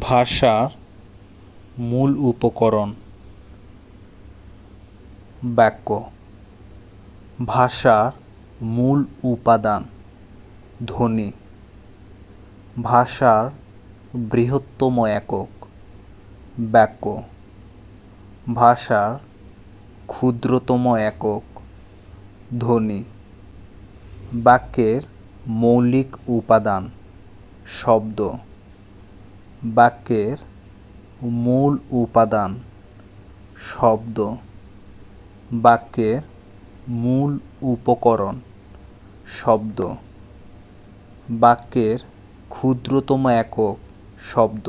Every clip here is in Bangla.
ভাষার মূল উপকরণ। বাক্য, ভাষার মূল উপাদান, ধ্বনি। ভাষার বৃহত্তম একক। বাক্য, ভাষার ক্ষুদ্রতম একক। ধ্বনি, বাক্যের মৌলিক উপাদান, শব্দ। বাক্যের মূল উপাদান শব্দ। বাক্যের মূল উপকরণ শব্দ। বাক্যের ক্ষুদ্রতম একক শব্দ।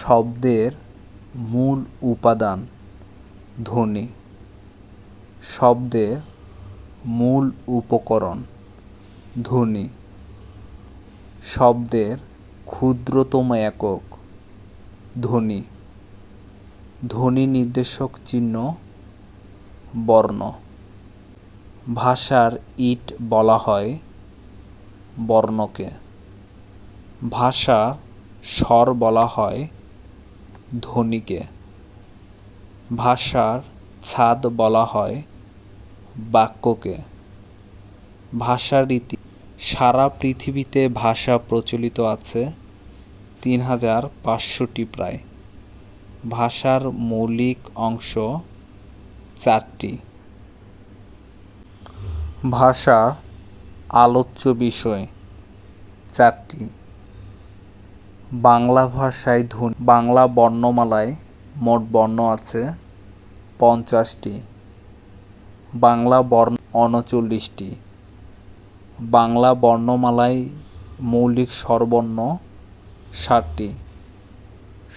শব্দের মূল উপাদান ধ্বনি। শব্দের মূল উপকরণ ধ্বনি। শব্দের ক্ষুদ্রতম একক, ধ্বনি। ধ্বনি নির্দেশক চিহ্ন, বর্ণ। ভাষার ইট বলা হয় বর্ণকে। ভাষা স্বর বলা হয় ধ্বনিকে। ভাষার ছাদ বলা হয় বাক্যকে। ভাষা রীতি সারা পৃথিবীতে ভাষা প্রচলিত আছে তিন হাজার পাঁচশোটি প্রায়। ভাষার মৌলিক অংশ চারটি। ভাষা আলোচ্য বিষয় চারটি। বাংলা ভাষায় ধ্বনি বাংলা বর্ণমালায় মোট বর্ণ আছে পঞ্চাশটি। বাংলা বর্ণ উনচল্লিশটি বাংলা বর্ণমালায় মৌলিক স্বরবর্ণ ষাটটি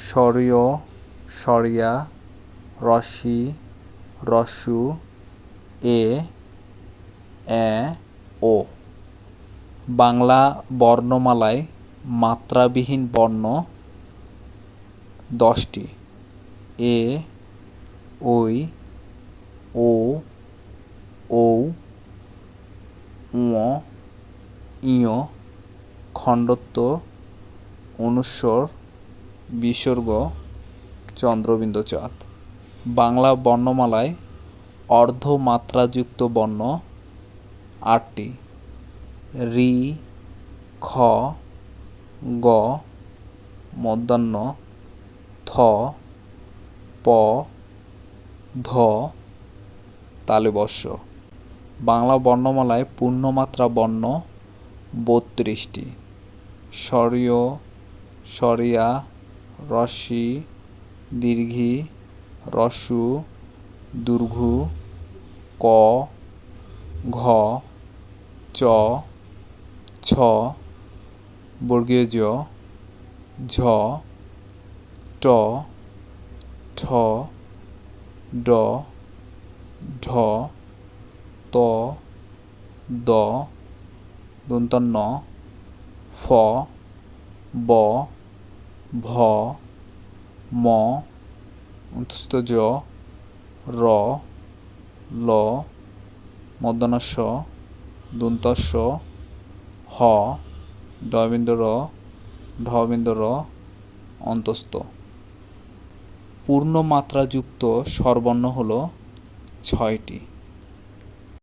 স্বরীয়, স্বরিয়া, রসি, রসু, এ এ, ও। বাংলা বর্ণমালায় মাত্রাবিহীন বর্ণ দশটি। এ ওই ও ঔ ঙ ইয় খণ্ডত্ব, অনুস্বর, বিসর্গ চন্দ্রবিন্দু চাঁদ বাংলা বর্ণমালায় অর্ধমাত্রাযুক্ত বর্ণ আটটি। রি, খ, গ, মধ্যাহ্ন, থ, প, ধ তালবস্য বাংলা বর্ণমালায় পূর্ণমাত্রা বর্ণ বত্রিশটি। স্বরীয়, স্বরিয়া রস্যি দীর্ঘি, রসু, দুর্ঘু, ক, ঘ, চ, ছ, বর্গীয় জ ঝ, ট, ঠ, ড, ঢ ত, দ, দন্তন্য, ফ, ব, ভ, ম অন্তস্থ জ র, ল মদনস্য দন্তস্য হ ডবিন্দু র ঢবিন্দু র অন্তস্থ। পূর্ণমাত্রাযুক্ত স্বরবর্ণ হল ছয়টি।